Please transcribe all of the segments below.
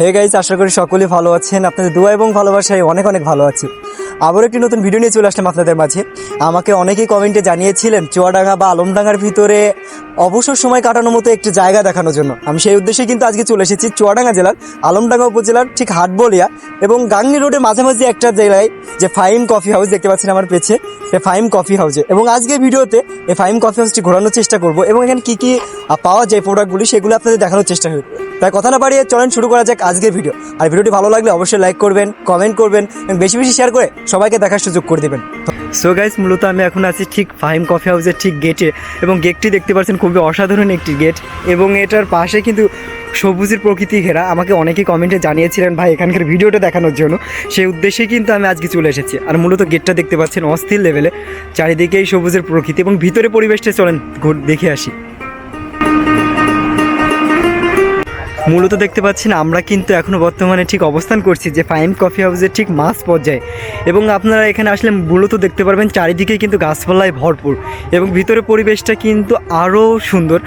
Hey guys আশা করি সকলেই ভালো আছেন। আপনাদের দোয়া এবং ভালোবাসায় অনেক অনেক ভালো আছি। আবারও একটি নতুন ভিডিও নিয়ে চলে আসলাম আপনাদের মাঝে। আমাকে অনেকেই কমেন্টে জানিয়েছিলেন, চুয়াডাঙ্গা বা আলমডাঙ্গার ভিতরে অবসর সময় কাটানোর মতো একটি জায়গা দেখানোর জন্য। আমি সেই উদ্দেশ্যে কিন্তু আজকে চলে এসেছি চুয়াডাঙ্গা জেলার আলমডাঙ্গা উপজেলার ঠিক হাটবলিয়া এবং গাংনি রোডের মাঝামাঝি একটা জেলায় যে ফাইম কফি হাউস দেখতে পাচ্ছেন আমার পেছে, সে ফাইম কফি হাউসে। এবং আজকের ভিডিওতে এই ফাইম কফি হাউসটি ঘোরানোর চেষ্টা করব এবং এখানে কী কী পাওয়া যায় প্রোডাক্টগুলি সেগুলো আপনাদের দেখানোর চেষ্টা করব। তাই কথা না বাড়িয়ে চলেন শুরু করা যাক আজকের ভিডিও। আর ভিডিওটি ভালো লাগলে অবশ্যই লাইক করবেন, কমেন্ট করবেন এবং বেশি বেশি শেয়ার করে সবাইকে দেখার সুযোগ করে দেবেন। সো গাইজ মূলত আমি এখন আছি ঠিক ফাহিম কফি হাউসের ঠিক গেটে এবং গেটটি দেখতে পাচ্ছেন খুবই অসাধারণ একটি গেট এবং এটার পাশে কিন্তু সবুজের প্রকৃতি ঘেরা। আমাকে অনেকে কমেন্টে জানিয়েছিলেন, ভাই, এখানকার ভিডিওটা দেখানোর জন্য। সেই উদ্দেশ্যেই কিন্তু আমি আজকে চলে এসেছি। আর মূলত গেটটা দেখতে পাচ্ছেন অস্থির লেভেলে চারিদিকেই সবুজের প্রকৃতি এবং ভিতরে পরিবেশটা চলেন দেখে আসি। মূলত দেখতে পাচ্ছেন, আমরা কিন্তু এখনও বর্তমানে ঠিক অবস্থান করছি যে ফাইন কফি হাউসের ঠিক মাছ পর্যায়ে। এবং আপনারা এখানে আসলে মূলত দেখতে পারবেন চারিদিকে কিন্তু গাছপালায় ভরপুর এবং ভিতরে পরিবেশটা কিন্তু আরও সুন্দর।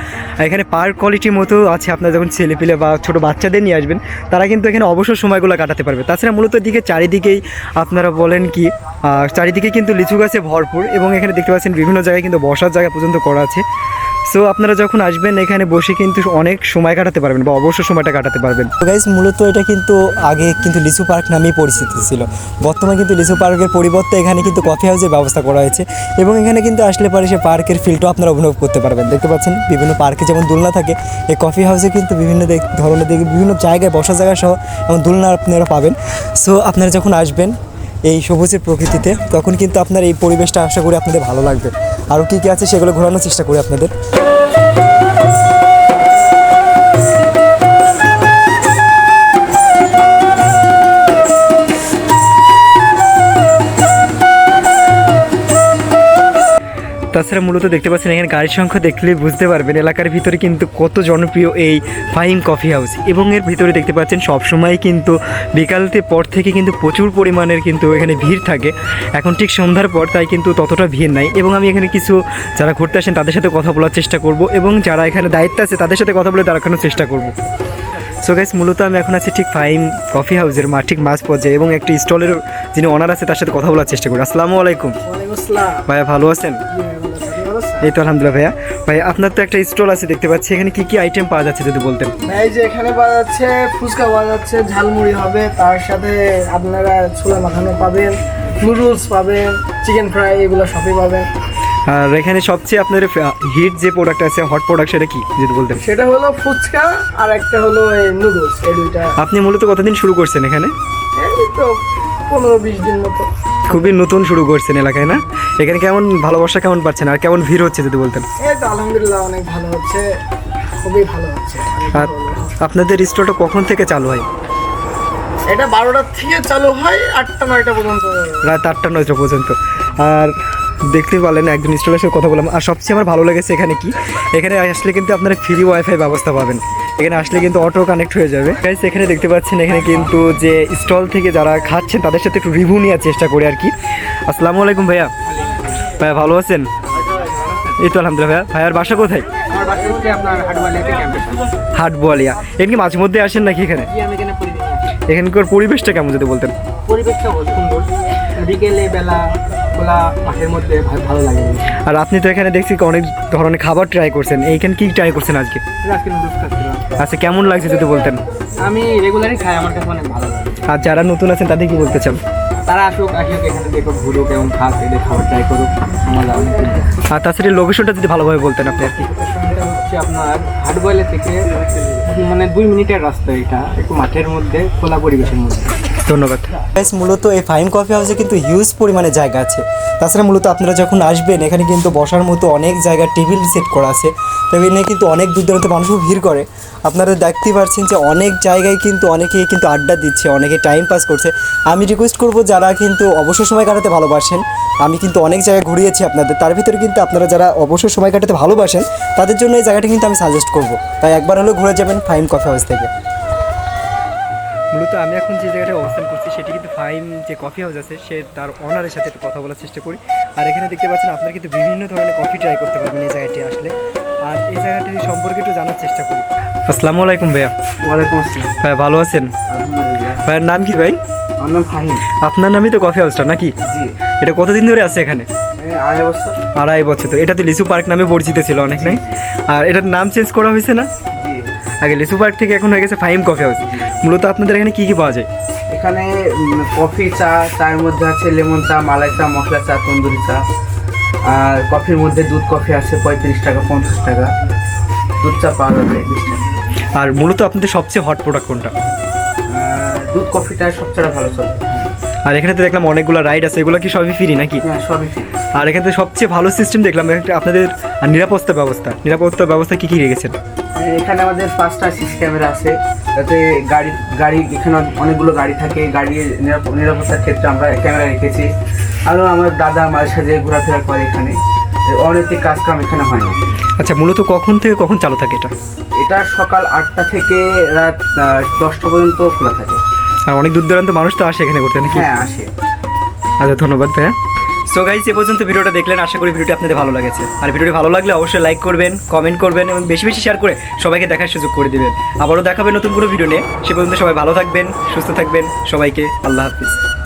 এখানে পার্ক কোয়ালিটির মতো আছে, আপনারা যখন ছেলেপিলে বা ছোটো বাচ্চাদের নিয়ে আসবেন, তারা কিন্তু এখানে অবসর সময়গুলো কাটাতে পারবে। তাছাড়া মূলত দিকে চারিদিকেই আপনারা বলেন কি চারিদিকে কিন্তু লিচু গাছে ভরপুর এবং এখানে দেখতে পাচ্ছেন বিভিন্ন জায়গায় কিন্তু বসার জায়গা পর্যন্ত করা আছে। সো আপনারা যখন আসবেন এখানে বসে কিন্তু অনেক সময় কাটাতে পারবেন বা অবসর সময়টা কাটাতে পারবেন। গাইজ মূলত এটা কিন্তু আগে কিন্তু লিচু পার্ক নামেই পরিচিত ছিল। বর্তমানে কিন্তু লিচু পার্কের পরিবর্তে এখানে কিন্তু কফি হাউসের ব্যবস্থা করা হয়েছে এবং এখানে কিন্তু আসলে পরে সে পার্কের ফিলটাও আপনারা অনুভব করতে পারবেন। দেখতে পাচ্ছেন, বিভিন্ন পার্কে যেমন দোলনা থাকে, এই কফি হাউসে কিন্তু বিভিন্ন ধরনের দেখে, বিভিন্ন জায়গায় বসার জায়গা সহ এবং দোলনা আপনারা পাবেন। সো আপনারা যখন আসবেন এই সবুজের প্রকৃতিতে, তখন কিন্তু আপনার এই পরিবেশটা আশা করি আপনাদের ভালো লাগবে। আরও কী কী আছে সেগুলো ঘোরানোর চেষ্টা করি আপনাদের। তাছাড়া মূলত দেখতে পাচ্ছেন এখানে গাড়ির সংখ্যা দেখলে বুঝতে পারবেন এলাকার ভিতরে কিন্তু কত জনপ্রিয় এই ফাইম কফি হাউস। এবং এর ভিতরে দেখতে পাচ্ছেন সবসময় কিন্তু বিকালতে পর থেকে কিন্তু প্রচুর পরিমাণের কিন্তু এখানে ভিড় থাকে। এখন ঠিক সন্ধ্যার পর তাই কিন্তু ততটা ভিড় নাই। এবং আমি এখানে কিছু যারা ঘুরতে আসেন তাদের সাথে কথা বলার চেষ্টা করব এবং যারা এখানে দায়িত্ব আছে তাদের সাথে কথা বলে দেখানোর চেষ্টা করব। সো গাইস মূলত আমি এখন আছি ঠিক ফাইম কফি হাউসের মা ঠিক মাঝ পর্যায়ে এবং একটি স্টলের যিনি অনার আছে তার সাথে কথা বলার চেষ্টা করি। আসসালামু আলাইকুম। ভাইয়া ভালো আছেন? এই তো আলহামদুলিল্লাহ ভাইয়া। ভাই আপনার তো একটা স্টল আছে দেখতে পাচ্ছি। এখানে কি কি আইটেম পাওয়া যাচ্ছে যদি বলতেন? এই যে এখানে পাওয়া যাচ্ছে ফুচকা পাওয়া যাচ্ছে ঝালমুড়ি হবে তার সাথে আপনারা ছোলা মাখানো পাবেন নুডলস পাবেন চিকেন ফ্রাই এগুলো সবই পাবেন। আর এখানে সবচেয়ে আপনার হিট যে প্রোডাক্ট আছে হট প্রোডাক্ট সেটা কি? যদি বলতেন। সেটা হলো ফুচকা আর একটা হলো এই নুডলস এই দুইটা। আপনি মূলত কতদিন শুরু করছেন এখানে? এই তো পনেরো বিশ দিন মতো। খুবই নতুন শুরু করছেন এলাকায় না? এখানে কেমন ভালোবাসা কেমন পাচ্ছেন? আর কেমন ভিড় হচ্ছে যদি বলতেন? এই তো আলহামদুলিল্লাহ অনেক ভালো হচ্ছে খুবই ভালো হচ্ছে। আর আপনাদের স্টোরটা কখন থেকে চালু হয়? এটা বারোটার থেকে চালু হয় আটটা নয়টা পর্যন্ত। রাত আটটা নয়টা পর্যন্ত। আর দেখতে পারলেন, একজন স্টলের সাথে কথা বললাম। আর সবচেয়ে আমার ভালো লেগেছে এখানে কি? এখানে আসলে কিন্তু আপনারা ফ্রি ওয়াইফাই ব্যবস্থা পাবেন। এখানে আসলে কিন্তু অটো কানেক্ট হয়ে যাবে। গাইস এখানে দেখতে পাচ্ছেন, এখানে কিন্তু যে স্টল থেকে যারা খাচ্ছেন, তাদের সাথে একটু রিভিউ নেওয়ার চেষ্টা করি আর কি। আসসালামু আলাইকুম ভাইয়া। ভাইয়া, ভালো আছেন? এই তো আলহামদুলিল্লাহ ভাইয়া। ভাইয়ার বাসা কোথায়? হাট এখানে কি মাঝে মধ্যে আসেন নাকি এখানে? এখানকার পরিবেশটা কেমন যদি বলতেন? পরিবেশটা সুন্দর। বিকেলে বেলা খোলা মাঠের মধ্যে ভালো লাগে। আর আপনি তো এখানে দেখছি অনেক ধরনের খাবার ট্রাই করছেন। এইখানে কি ট্রাই করছেন আজকে? আজকে নুডলস খাচ্ছিলাম আচ্ছা কেমন লাগছে যদি বলতেন? আমি রেগুলারই খাই আমার কাছে অনেক ভালো লাগে। আর যারা নতুন আছেন তাদের কি বলতে চান? তারা আসুক আসুক এখানে দেখো ঘুরুক এবং খাক এদের খাবার ট্রাই করুক মজা অনেক আর তাছাড়া লোকেশনটা যদি ভালোভাবে বলতেন আপনি আর কি। হচ্ছে আপনার হাটবয়েলে থেকে মানে দুই মিনিটের রাস্তা এটা একটু মাঠের মধ্যে খোলা পরিবেশের মধ্যে। ধন্যবাদ। মূলত এই ফাইম কফি হাউসে কিন্তু হিউজ পরিমাণে জায়গা আছে। তাছাড়া মূলত আপনারা যখন আসবেন, এখানে কিন্তু বসার মতো অনেক জায়গায় টেবিল সেট করা আছে। টেবিলে কিন্তু অনেক দূর দূরান্ত মানুষও ভিড় করে। আপনারা দেখতেই পাচ্ছেন যে অনেক জায়গায় কিন্তু অনেকেই কিন্তু আড্ডা দিচ্ছে, অনেকে টাইম পাস করছে। আমি রিকোয়েস্ট করব যারা কিন্তু অবসর সময় কাটাতে ভালোবাসেন, আমি কিন্তু অনেক জায়গায় ঘুরিয়েছি আপনাদের। তার ভিতরে কিন্তু আপনারা যারা অবসর সময় কাটাতে ভালোবাসেন, তাদের জন্য এই জায়গাটা কিন্তু আমি সাজেস্ট করব। তাই একবার হলেও ঘুরে যাবেন ফাইম কফি হাউস থেকে। মূলত আমি এখন যে জায়গাটায় অবস্থান করছি সেটি কিন্তু ফাইম যে কফি হাউস আছে সে তার অনারের সাথে একটু কথা বলার চেষ্টা করি। আর এখানে দেখতে পাচ্ছেন আপনারা কিন্তু বিভিন্ন ধরনের কফি ট্রাই করতে পারবেন এই জায়গাটি আসলে। আর এই জায়গাটি সম্পর্কে একটু জানার চেষ্টা করি। আসসালামু আলাইকুম ভাইয়া। ওয়ালাইকুম আসসালাম। ভাই ভালো আছেন? ভাইয়ের নাম কি ভাই? আমার নাম ফাহিম। আপনার নামই তো কফি হাউসটা নাকি? জি। এটা কতদিন ধরে আছে এখানে? আড়াই বছর। আড়াই বছর তো এটা তো লিচু পার্ক নামে পরিচিত ছিল অনেক নাই? আর এটার নাম চেঞ্জ করা হয়েছে না? আগে লেসু পার্ক থেকে এখন হয়ে গেছে ফাইম কফি হাউস। মূলত আপনাদের এখানে কী কী পাওয়া যায়? এখানে কফি চা চায়ের মধ্যে আছে লেমন চা মালাই চা মশলা চা তন্দুরি চা। আর কফির মধ্যে দুধ কফি আছে পঁয়ত্রিশ টাকা পঞ্চাশ টাকা। দুধ চা পাওয়া যাবে আর মূলত আপনাদের সবচেয়ে হট প্রোডাক্ট কোনটা? দুধ কফিটা সবচেয়ে ভালো চলে। আর এখানে তো দেখলাম অনেকগুলো রাইড আছে এগুলো কি সবই ফ্রি নাকি? হ্যাঁ সবই আর এখানে তো সবচেয়ে ভালো সিস্টেম দেখলাম আপনাদের নিরাপত্তা ব্যবস্থা নিরাপত্তা ব্যবস্থা কি কি রেখেছেন? এখানে আমাদের পাঁচটা সিসি ক্যামেরা আছে যাতে গাড়ি গাড়ি এখানে অনেকগুলো গাড়ি থাকে গাড়ির নিরাপ- নিরাপত্তার ক্ষেত্রে আমরা ক্যামেরা রেখেছি। আরও আমার দাদা মায়ের সাথে ঘোরাফেরা করে এখানে অনৈতিক কাজ কাম এখানে হয় না। আচ্ছা মূলত কখন থেকে কখন চালু থাকে এটা? এটা সকাল আটটা থেকে রাত দশটা পর্যন্ত খোলা থাকে। অনেক দূর দূরান্ত মানুষ তো আসে এখানে করতে নাকি? হ্যাঁ আসে। আচ্ছা ধন্যবাদ ভাইয়া। সো গাইজ এ পর্যন্ত ভিডিওটা দেখলেন আশা করি ভিডিওটি আপনাদের ভালো লাগেছে। আর ভিডিওটি ভালো লাগলে অবশ্যই লাইক করবেন কমেন্ট করবেন এবং বেশি বেশি শেয়ার করে সবাইকে দেখার সুযোগ করে দেবেন। আবারও দেখাবেন নতুন কোনো ভিডিও নিয়ে সে পর্যন্ত সবাই ভালো থাকবেন সুস্থ থাকবেন সবাইকে আল্লাহ হাফিজ।